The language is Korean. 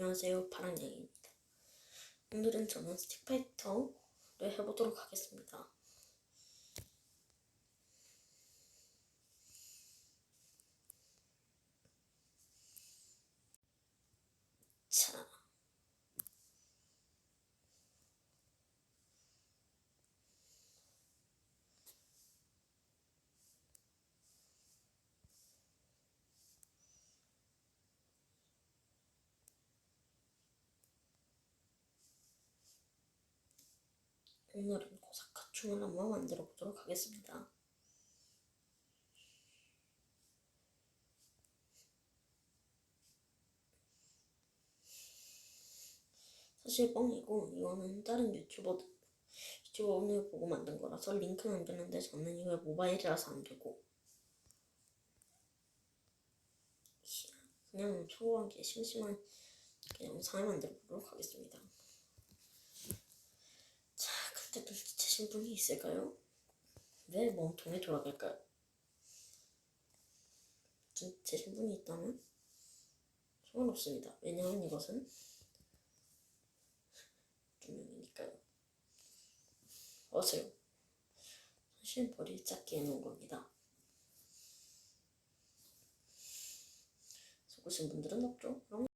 안녕하세요 파랑양입니다. 오늘은 저는 스틱파이터를 해보도록 하겠습니다. 오늘은 고사카충을 한번 만들어 보도록 하겠습니다. 사실 뻥이고 이거는 다른 유튜버 유튜버분을 보고 만든 거라서 링크는 안 되는데 저는 이거 모바일이라서 안 되고 그냥 평범하게 심심한 영상을 만들어 보도록 하겠습니다. 자, 근데 눈치채 신 분이 있을까요? 왜 몸통에 돌아갈까요? 제 신분이 있다면 상관없습니다. 왜냐하면 이것은 분명이니까요. 어세요. 사실 머리 작게 해놓은 겁니다. 속으신 분들은 없죠? 그럼